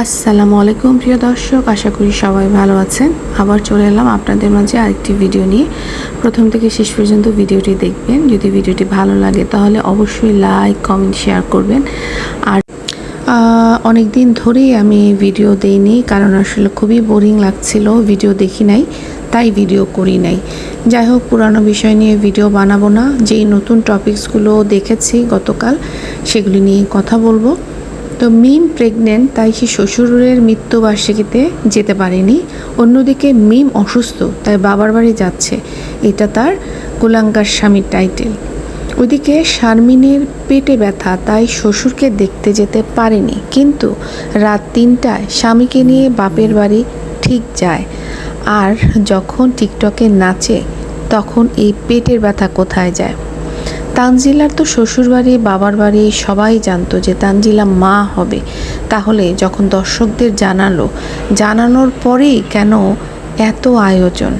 আসসালামু আলাইকুম, প্রিয় দর্শক। আশা করি সবাই ভালো আছেন। আবার চলে এলাম আপনাদের মাঝে আরেকটি ভিডিও নিয়ে। প্রথম থেকে শেষ পর্যন্ত ভিডিওটি দেখবেন। যদি ভিডিওটি ভালো লাগে, তাহলে অবশ্যই লাইক, কমেন্ট, শেয়ার করবেন। আর অনেক দিন ধরেই আমি ভিডিও দেইনি, কারণ আসলে খুবই বোরিং লাগছিল। ভিডিও দেখি নাই, তাই ভিডিও করি নাই। যাই হোক, পুরানো বিষয় নিয়ে ভিডিও বানাবো না। যেই নতুন টপিকসগুলো দেখেছি গতকাল, সেগুলি নিয়ে কথা বলব। তো মিম প্রেগনেন্ট তাই সে শ্বশুরের মৃত্যুবার্ষিকীতে যেতে পারেনি। অন্যদিকে মিম অসুস্থ, তাই বাবার বাড়ি যাচ্ছে। এটা তার কুলাঙ্কার স্বামীর টাইটেল ওইদিকে শারমিনের পেটে ব্যথা, তাই শ্বশুরকে দেখতে যেতে পারেনি। কিন্তু রাত তিনটায় স্বামীকে নিয়ে বাপের বাড়ি ঠিক যায়। আর যখন টিকটকে নাচে, তখন এই পেটের ব্যথা কোথায় যায়? তানজিলার তো শ্বশুরবাড়ি, বাবার বাড়ি সবাই জানতো যে তানজিলা মা হবে। তাহলে যখন দর্শকদের জানালো, জানানোর পরেই কেন এত আয়োজন?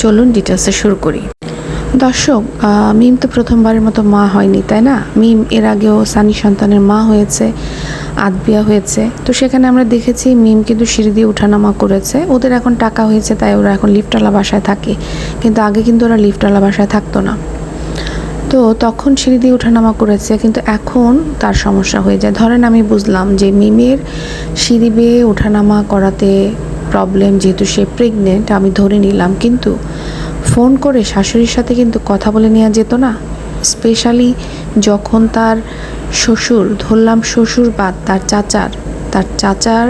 চলুন ডিটেলসে শুরু করি। দর্শক মিম তো প্রথমবারের মতো মা হয়নি, তাই না? মিম এর আগেও সানি সন্তানের মা হয়েছে, আদবিয়া হয়েছে। তো সেখানে আমরা দেখেছি মিম কিন্তু সিঁড়ি দিয়ে উঠানামা করেছে। ওদের এখন টাকা হয়েছে, তাই ওরা এখন লিফটওয়ালা বাসায় থাকে। কিন্তু আগে কিন্তু ওরা লিফটওয়ালা বাসায় থাকতো না। তো তখন সিঁড়ি দিয়ে ওঠানামা করেছে, কিন্তু এখন তার সমস্যা হয়ে যায়। ধরেন আমি বুঝলাম যে মিমের সিঁড়ি বেয়ে ওঠানামা করাতে প্রবলেম যেহেতু সে প্রেগনেন্ট আমি ধরে নিলাম, কিন্তু ফোন করে শাশুড়ির সাথে কিন্তু কথা বলে নেওয়া যেত না। স্পেশালি যখন তার শ্বশুর, ধরলাম শ্বশুর বাদ তার চাচার তার চাচার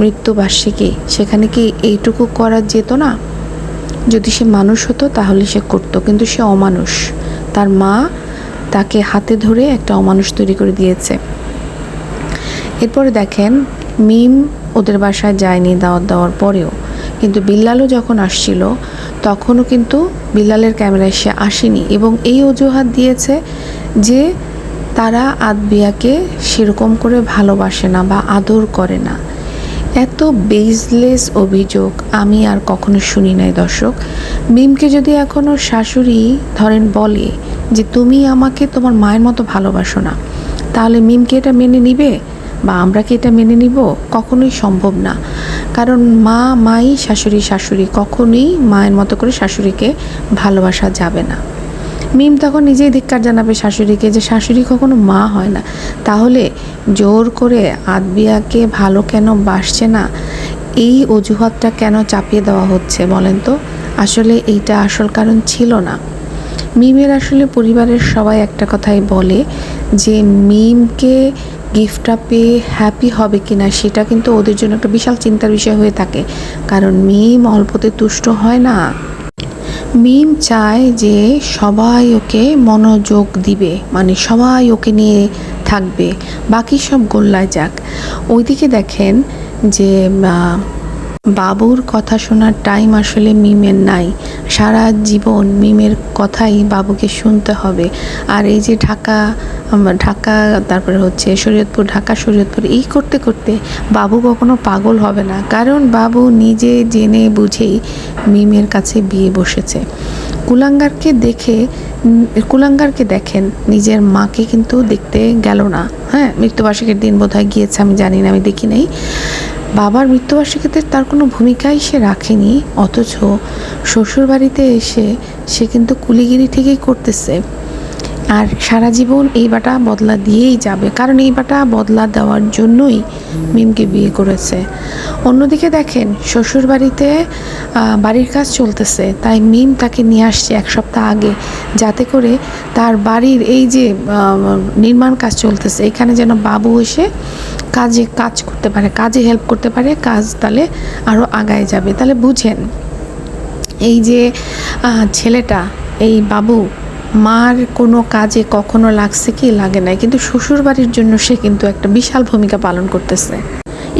মৃত্যুবার্ষিকী, সেখানে কি এইটুকু করা যেত না? যদি সে মানুষ হতো তাহলে সে করতো, কিন্তু সে অমানুষ। তার মা তাকে হাতে ধরে একটা অমানুষ তৈরি করে দিয়েছে। এরপরে দেখেন, মিম ওদের বাসায় যায়নি দাওয়াত দেওয়ার পরেও। কিন্তু বিল্লালও যখন আসছিল, তখনও কিন্তু বিল্লালের ক্যামেরায় সে আসেনি এবং এই অজুহাত দিয়েছে যে তারা আদবিয়াকে সেরকম করে ভালোবাসে না বা আদর করে না। এত বেজলেস অভিযোগ আমি আর কখনো শুনি নাই, দর্শক। মিমকে যদি এখনও শাশুড়ি ধরেন বলে যে, তুমি আমাকে তোমার মায়ের মতো ভালোবাসো না তাহলে মিমকে এটা মেনে নিবে? বা আমরা কি এটা মেনে নিব? কখনোই সম্ভব না। কারণ মা, মাই, শাশুড়ি শাশুড়ি কখনোই মায়ের মতো করে শাশুড়িকে ভালোবাসা যাবে না। মিম তখন নিজেই ধিক্কার জানাবে শাশুড়িকে যে শাশুড়ি কখনো মা হয় না। তাহলে জোর করে আদবিয়াকে ভালো কেন বাসছে না? এই অজুহাতটা কেন চাপিয়ে দেওয়া হচ্ছে বলেন তো? আসলে এইটা আসল কারণ ছিল না। মিমের আসলে পরিবারের সবাই একটা কথাই বলে যে মিমকে গিফটটা পেয়ে হ্যাপি হবে কি না সেটা কিন্তু ওদের জন্য একটা বিশাল চিন্তার বিষয় হয়ে থাকে। কারণ মিম অল্পতে তুষ্ট হয় না। মিম চায় যে সবাই ওকে মনোযোগ দিবে মানে সবাই ওকে নিয়ে থাকবে। বাকি সব গোল্লায় যাক। ওইদিকে দেখেন যে বাবুর কথা শোনার টাইম আসলে মিমের নাই। সারা জীবন মিমের কথাই বাবুকে শুনতে হবে। আর এই যে ঢাকা ঢাকা, তারপরে হচ্ছে শরীয়তপুর, ঢাকা, শরীয়তপুর, এই করতে করতে বাবু কখনো পাগল হবে না। কারণ বাবু নিজে জেনে বুঝেই মিমের কাছে বিয়ে বসেছে। কুলাঙ্গারকে দেখে, কুলাঙ্গারকে দেখেন, নিজের মাকে কিন্তু দেখতে গেল না। হ্যাঁ মৃত্যুবার্ষিকীর দিন বোধহয় গিয়েছে, আমি জানি না, আমি দেখি নাই। বাবার মৃত্যুবার্ষিকীতে তার কোনো ভূমিকাই সে রাখেনি, অথচ শ্বশুরবাড়িতে এসে সে কিন্তু কুলিগিরি থেকেই করতেছে। আর সারা জীবন এই বাটা বদলা দিয়েই যাবে। কারণ এই বাটা বদলা দেওয়ার জন্যই মিমকে বিয়ে করেছে। অন্যদিকে দেখেন শ্বশুর বাড়িতে বাড়ির কাজ চলতেছে। তাই মিম তাকে নিয়ে আসছে এক সপ্তাহ আগে, যাতে করে তার বাড়ির এই যে নির্মাণ কাজ চলতেছে, এখানে যেন বাবু এসে কাজে কাজ করতে পারে, কাজে হেল্প করতে পারে, কাজ তাহলে আরও আগায় যাবে। তাহলে বুঝেন, এই যে ছেলেটা, এই বাবু মার কোনো কাজে কখনো লাগছে কি? লাগে নাই। কিন্তু শ্বশুর বাড়ির জন্য সে কিন্তু একটা বিশাল ভূমিকা পালন করতেছে।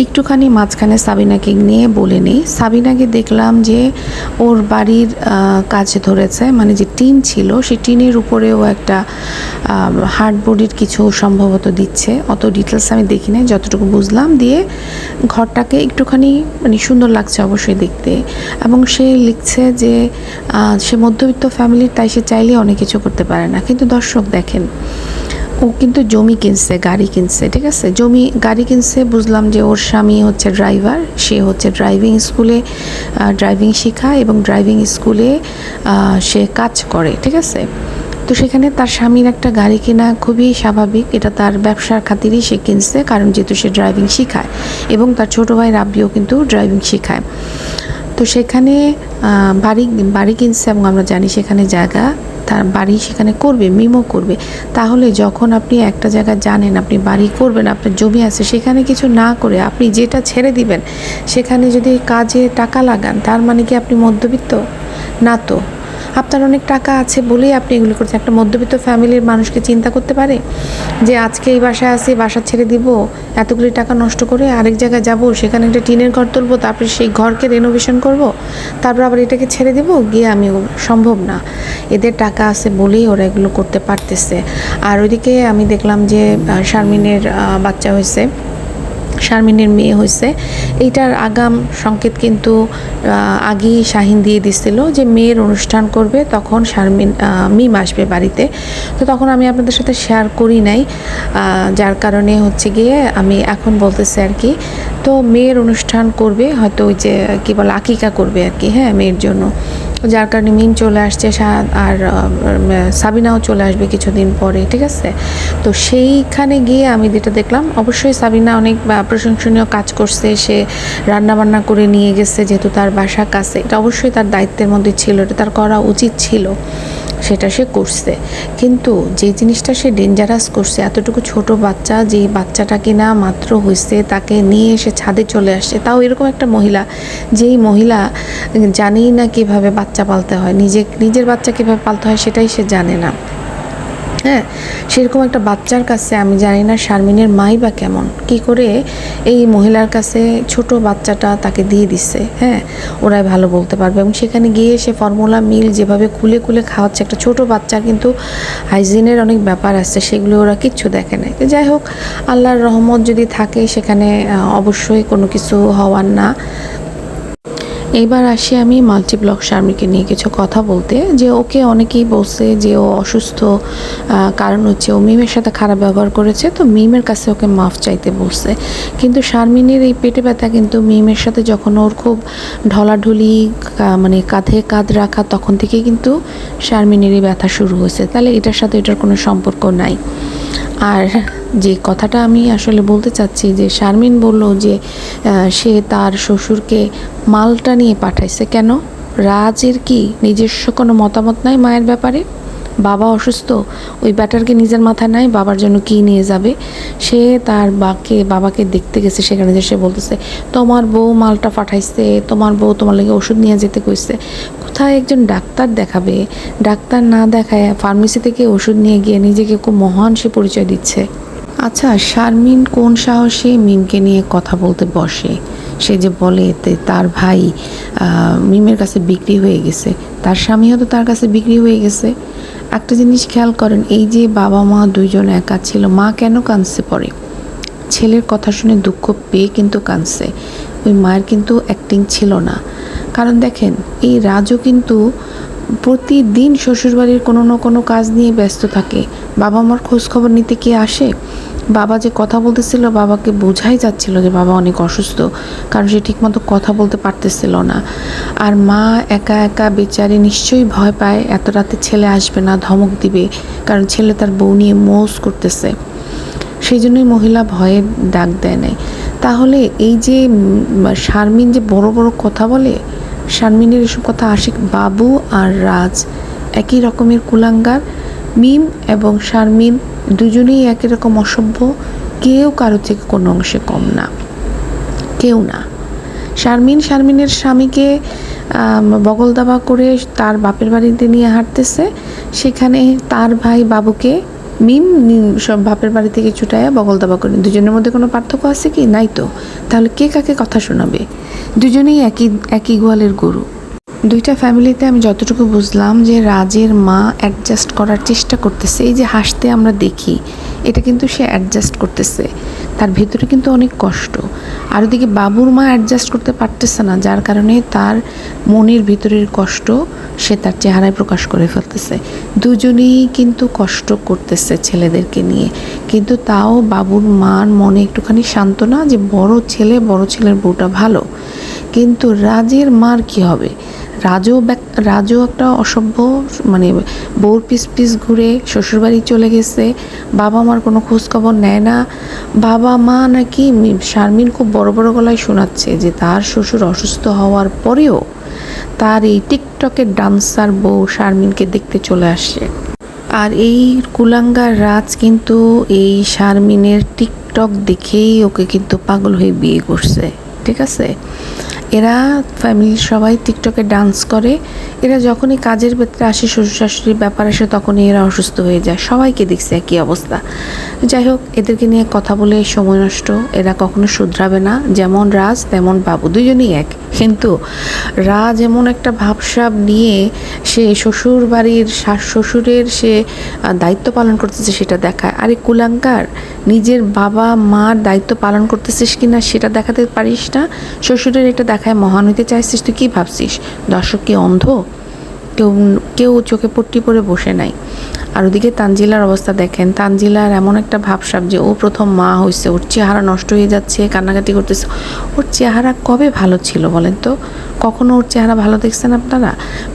একটুখানি মাঝখানে সাবিনাকে নিয়ে বলে নিই। সাবিনাকে দেখলাম যে ওর বাড়ির কাছে ধরেছে মানে যে টিন ছিল, সেই টিনের উপরেও একটা হার্ডবোর্ডের কিছু সম্ভবত দিচ্ছে। অত ডিটেলস আমি দেখি নাই, যতটুকু বুঝলাম। দিয়ে ঘরটাকে একটুখানি মানে সুন্দর লাগছে অবশ্যই দেখতে। এবং সে লিখছে যে সে মধ্যবিত্ত ফ্যামিলির, তাই সে চাইলে অনেক কিছু করতে পারে না। কিন্তু দর্শক দেখেন ও কিন্তু জমি কিনছে, গাড়ি কিনছে, ঠিক আছে? জমি, গাড়ি কিনছে, বুঝলাম যে ওর স্বামী হচ্ছে ড্রাইভার, সে হচ্ছে ড্রাইভিং স্কুলে ড্রাইভিং শেখায় এবং ড্রাইভিং স্কুলে সে কাজ করে, ঠিক আছে? তো সেখানে তার স্বামীর একটা গাড়ি কেনা খুবই স্বাভাবিক, এটা তার ব্যবসার খাতিরই সে কিনছে, কারণ যেহেতু সে ড্রাইভিং শেখায় এবং তার ছোটো ভাই রাব্বিও কিন্তু ড্রাইভিং শেখায়। তো সেখানে বাড়ি বাড়ি কিনছে এবং আমরা জানি সেখানে জায়গা তার বাড়ি সেখানে করবে, মিমো করবে। তাহলে যখন আপনি একটা জায়গায় জানেন, আপনি বাড়ি করবেন, আপনার জমি আছে, সেখানে কিছু না করে আপনি যেটা ছেড়ে দিবেন, সেখানে যদি কাজে টাকা লাগান, তার মানে কি আপনি মধ্যবিত্ত? না তো। আপনার অনেক টাকা আছে বলেই আপনি এগুলো করছেন। একটা মধ্যবিত্ত ফ্যামিলির মানুষকে চিন্তা করতে পারে যে আজকে এই বাসায় আসি বাসা ছেড়ে দিব, এতগুলি টাকা নষ্ট করে আরেক জায়গায় যাব, সেখানে একটা টিনের ঘর তুলবো, তারপরে সেই ঘরকে রেনোভেশন করব, তারপর আবার এটাকে ছেড়ে দিব, গিয়ে আমি সম্ভব না। এদের টাকা আছে বলেই ওরা এগুলো করতে পারতেছে। আর ওইদিকে আমি দেখলাম যে শারমিনের বাচ্চা হয়েছে। শারমিনের মেয়ে হয়েছে। এইটার আগাম সংকেত কিন্তু আগেই শাহিন দিয়ে দিছিল যে মেয়ের অনুষ্ঠান করবে, তখন শারমিন মিম আসবে বাড়িতে। তো তখন আমি আপনাদের সাথে শেয়ার করি নাই যার কারণে হচ্ছে গিয়ে আমি এখন বলতেছি আর কি, তো মেয়ের অনুষ্ঠান করবে, হয়তো ওই যে, কী বলে, আকিকা করবে আর কি হ্যাঁ মেয়ের জন্য। যার কারণে মিন চলে আসছে আর সাবিনাও চলে আসবে কিছুদিন পরে, ঠিক আছে? তো সেইখানে গিয়ে আমি যেটা দেখলাম, অবশ্যই সাবিনা অনেক প্রশংসনীয় কাজ করছে, সে রান্নাবান্না করে নিয়ে গেছে, যেহেতু তার বাসা কাছে। এটা অবশ্যই তার দায়িত্বের মধ্যে ছিল, এটা তার করা উচিত ছিল। সেটা সে করছে। কিন্তু যে জিনিসটা সে ডেঞ্জারাস করছে, এতটুকু ছোট বাচ্চা যে বাচ্চাটা কিনা মাত্র হয়েছে তাকে নিয়ে এসে ছাদে চলে আসছে, তাও এরকম একটা মহিলা, যেই মহিলা জানেই না কীভাবে বাচ্চা পালতে হয়, নিজে, নিজের বাচ্চা কীভাবে পালতে হয় সেটাই সে জানে না। হ্যাঁ সেরকম একটা বাচ্চার কাছে আমি জানি না শারমিনের মাই বা কেমন। কি করে এই মহিলার কাছে ছোট বাচ্চাটা তাকে দিয়ে দিচ্ছে হ্যাঁ ওরাই ভালো বলতে পারবে। এবং সেখানে গিয়ে সে ফর্মুলা, মিল যেভাবে খুলে কুলে খাওয়াচ্ছে, একটা ছোট বাচ্চা কিন্তু হাইজিনের অনেক ব্যাপার আছে, সেগুলো ওরা কিচ্ছু দেখে নাই। তো যাই হোক, আল্লাহর রহমত যদি থাকে সেখানে অবশ্যই কোনো কিছু হওয়ার না। এইবার আসি আমি মাল্টিব্লক শারমিকে নিয়ে কিছু কথা বলতে, যে ওকে অনেকেই বলছে যে ও অসুস্থ কারণ হচ্ছে ও মিমের সাথে খারাপ ব্যবহার করেছে, তো মিমের কাছে ওকে মাফ চাইতে বলছে। কিন্তু শারমিনের এই পেটে ব্যথা কিন্তু মিমের সাথে যখন ওর খুব ঢলাঢুলি মানে কাঁধে কাঁধ রাখা, তখন থেকে কিন্তু শারমিনের এই ব্যথা শুরু হয়েছে। তাহলে এটার সাথে এটার কোনো সম্পর্ক নাই। আর যে কথাটা আমি আসলে বলতে চাচ্ছি যে শারমিন বলল যে সে তার শ্বশুরকে মালটা নিয়ে পাঠাইছে। কেন? রাজের কি নিজস্ব কোনো মতামত নাই মায়ের ব্যাপারে? বাবা অসুস্থ, ওই ব্যাটারকে নিজের মাথায় নাই, বাবার জন্য কি নিয়ে যাবে? সে তার বাকে, বাবাকে দেখতে গেছে সেখানে যে সে বলতেছে, তোমার বউ মালটা পাঠাইছে, তোমার বউ তোমার লাগে ওষুধ নিয়ে যেতে কইছে। কোথায় একজন ডাক্তার দেখাবে? ডাক্তার না দেখায় ফার্মেসি থেকে ওষুধ নিয়ে গিয়ে নিজেকে খুব মহান সে পরিচয় দিচ্ছে। আচ্ছা শারমিন কোন সাহসে মিমকে নিয়ে কথা বলতে বসে? সে যে বলে তার ভাই মিমের কাছে বিক্রি হয়ে গেছে, তার স্বামীও তো তার কাছে বিক্রি হয়ে গেছে। একটা জিনিস খেয়াল করেন, এই যে বাবা মা দুইজন একা ছিল, মা কেন কাঁদছে পরে? ছেলের কথা শুনে দুঃখ পেয়ে কিন্তু কাঁদছে। ওই মায়ের কিন্তু অ্যাক্টিং ছিল না। কারণ দেখেন, এই রাজও কিন্তু প্রতিদিন শ্বশুরবাড়ির কোনো না কোনো কাজ নিয়ে ব্যস্ত থাকে। বাবা মার খোঁজখবর নিতে কে আসে? বাবা যে কথা বলতেছিল, বাবাকে বোঝাই যাচ্ছিল যে বাবা অনেক অসুস্থ, কারণ সে ঠিকমতো কথা বলতে পারতেছিল না। আর মা একা একা বেচারি নিশ্চয়ই ভয় পায়, এত রাতে ছেলে আসবে না, ধমক দিবে, কারণ ছেলে তার বউ নিয়ে মোজ করতেছে। সেই জন্যই মহিলা ভয়ে ডাক দেয় নাই। তাহলে এই যে শারমিন যে বড় বড় কথা বলে, শারমিনের এসব কথা আশিক বাবু আর রাজ একই রকমের কুলাঙ্গার, মিম এবং শারমিন দুজনেই একই রকম অসভ্য, কেউ কারও থেকে কোনো অংশে কম না। কেউ না। শারমিন শারমিনের স্বামীকে বগল দাবা করে তার বাপের বাড়িতে নিয়ে হাঁটতেছে। সেখানে তার ভাই বাবুকে মিম সব বাপের বাড়ি থেকে ছুটায় বগল দাবা করে। দুজনের মধ্যে কোনো পার্থক্য আছে কি? নাই তো। তাহলে কে কাকে কথা শোনাবে? দুজনেই একই একই গোয়ালের গরু। দুইটা ফ্যামিলিতে আমি যতটুকু বুঝলাম যে রাজের মা অ্যাডজাস্ট করার চেষ্টা করতেছে, এই যে হাসতে আমরা দেখি, এটা কিন্তু সে অ্যাডজাস্ট করতেছে। তার ভিতরে কিন্তু অনেক কষ্ট। আর ওদিকে বাবুর মা অ্যাডজাস্ট করতে পারতেছে না, যার কারণে তার মনের ভিতরের কষ্ট সে তার চেহারায় প্রকাশ করে ফেলতেছে। দুজনেই কিন্তু কষ্ট করতেছে ছেলেদেরকে নিয়ে। কিন্তু তাও বাবুর মার মনে একটুখানি সান্ত্বনা যে বড় ছেলে, বড় ছেলের বউটা ভালো। কিন্তু রাজের মার কি হবে? ব্যাক- রাজও একটা অসভ্য মানে বউর পিস পিস ঘুরে শ্বশুরবাড়ি চলে গেছে। বাবা মার কোনো খোঁজখবর নেয় না। বাবা মা নাকি শারমিন খুব বড় বড় গলায় শোনাচ্ছে যে তার শ্বশুর অসুস্থ হওয়ার পরেও তার এই টিকটকের ডান্সার বউ শারমিনকে দেখতে চলে আসছে আর এই কুলাঙ্গার রাজ কিন্তু এই শারমিনের টিকটক দেখেই ওকে কিন্তু পাগল হয়ে বিয়ে করছে। ঠিক আছে? এরা ফ্যামিলির সবাই টিকটকে ডান্স করে। এরা যখনই কাজের ক্ষেত্রে আসে শ্বশুর শাশুড়ির ব্যাপার আসে, তখনই এরা অসুস্থ হয়ে যায়। সবাইকে দেখছে একই অবস্থা। যাই হোক, এদেরকে নিয়ে কথা বলে সময় নষ্ট, এরা কখনো শুধরাবে না। যেমন রাজ, তেমন বাবু দুজনেই এক। কিন্তু রাজ এমন একটা ভাবসাব নিয়ে সে শ্বশুর বাড়ির শাশ শ্বশুরের সে দায়িত্ব পালন করতেছে সেটা দেখায়। আরে কুলাঙ্কার নিজের বাবা মার দায়িত্ব পালন করতেছিস কি না সেটা দেখাতে পারিস না? শ্বশুরের এটা দেখায় মহান হইতে চাইছিস, তুই কী ভাবছিস? দর্শক কি অন্ধ? কেউ কেউ চোখে পট্টি পরে বসে নাই। আর ওদিকে তানজিলার অবস্থা দেখেন। তানজিলার এমন একটা ভাবসাব যে ও প্রথম মা হয়েছে ওর চেহারা নষ্ট হয়ে যাচ্ছে, কান্নাকাটি করতেছে। ওর চেহারা কবে ভালো ছিল বলেন তো? কখনো ওর চেহারা ভালো দেখছেন আপনারা?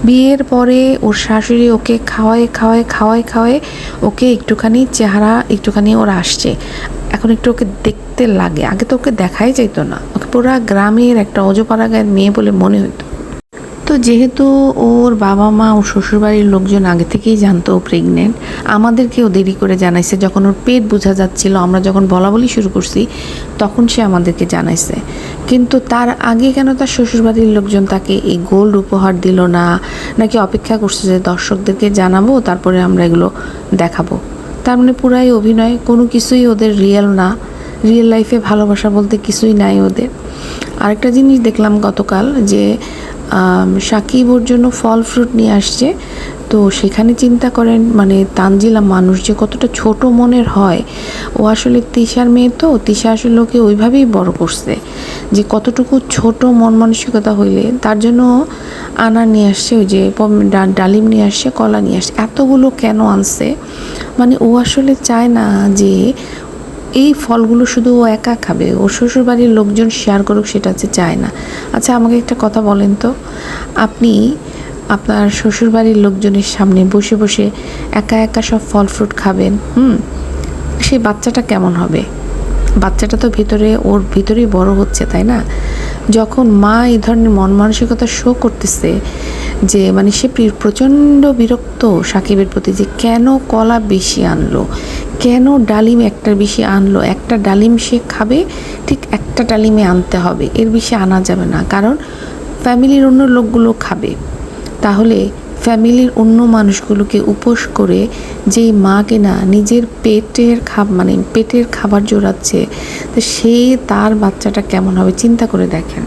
বিয়ের পরে ওর শাশুড়ি ওকে খাওয়ায় খাওয়ায় খাওয়ায় খাওয়ায় ওকে একটুখানি চেহারা, একটুখানি ওর আসছে। এখন একটু ওকে দেখতে লাগে। আগে তো ওকে দেখাই যাইতো না। ওকে পুরা গ্রামের একটা অজপাড়া গায়ের মেয়ে বলে মনে হতো তো যেহেতু ওর বাবা মা ও শ্বশুরবাড়ির লোকজন আগে থেকেই জানতো ও প্রেগনেন্ট আমাদেরকেও দেরি করে জানাইছে। যখন ওর পেট বোঝা যাচ্ছিল, আমরা যখন বলা বলি শুরু করছি, তখন সে আমাদেরকে জানাইছে। কিন্তু তার আগে কেন তার শ্বশুরবাড়ির লোকজন তাকে এই গোল্ড উপহার দিল না, নাকি অপেক্ষা করছে যে দর্শকদেরকে জানাব, তারপরে আমরা এগুলো দেখাবো। তার মানে পুরাই অভিনয়, কোনো কিছুই ওদের রিয়েল না। রিয়েল লাইফে ভালোবাসা বলতে কিছুই নাই ওদের। আরেকটা জিনিস দেখলাম গতকাল যে সাকিব ওর জন্য ফল ফ্রুট নিয়ে আসছে। তো সেখানে চিন্তা করেন মানে তানজিলা মানুষ যে কতটা ছোট মনের হয়, ও আসলে তিশার মেয়ে তো, তিশা আসলে ওকে ওইভাবেই বড় করছে যে কতটুকু ছোট মন মানসিকতা হইলে। তার জন্য আনা নিয়ে আসছে, ওই যে ডালিম নিয়ে আসছে, কলা নিয়ে আসছে, এতগুলো কেন আনছে? মানে ও আসলে চায় না যে এই ফলগুলো শুধু ও একা খাবে, ওর শ্বশুরবাড়ির লোকজন শেয়ার করুক সেটা হচ্ছে চায় না। আচ্ছা আমাকে একটা কথা বলেন তো। আপনি আপনার শ্বশুরবাড়ির লোকজনের সামনে বসে বসে একা একা সব ফল ফ্রুট খাবেন, হুম? সেই বাচ্চাটা কেমন হবে? বাচ্চাটা তো ভিতরে, ওর ভিতরেই বড় হচ্ছে, তাই না? যখন মা এই ধরনের মন মানসিকতা শো করতেছে যে মানে সে প্রচণ্ড বিরক্ত সাকিবের প্রতি যে কেন কলা বেশি আনলো? কেন ডালিম একটা বেশি আনলো? একটা ডালিম সে খাবে, ঠিক একটা ডালিমে আনতে হবে। এর বেশি আনা যাবে না। কারণ ফ্যামিলির অন্য লোকগুলো খাবে। তাহলে ফ্যামিলির অন্য মানুষগুলোকে উপোস করে যেই মা কিনা নিজের পেটের খাব মানে পেটের খাবার জোড়াচ্ছে তো সে তার বাচ্চাটা কেমন হবে চিন্তা করে দেখেন।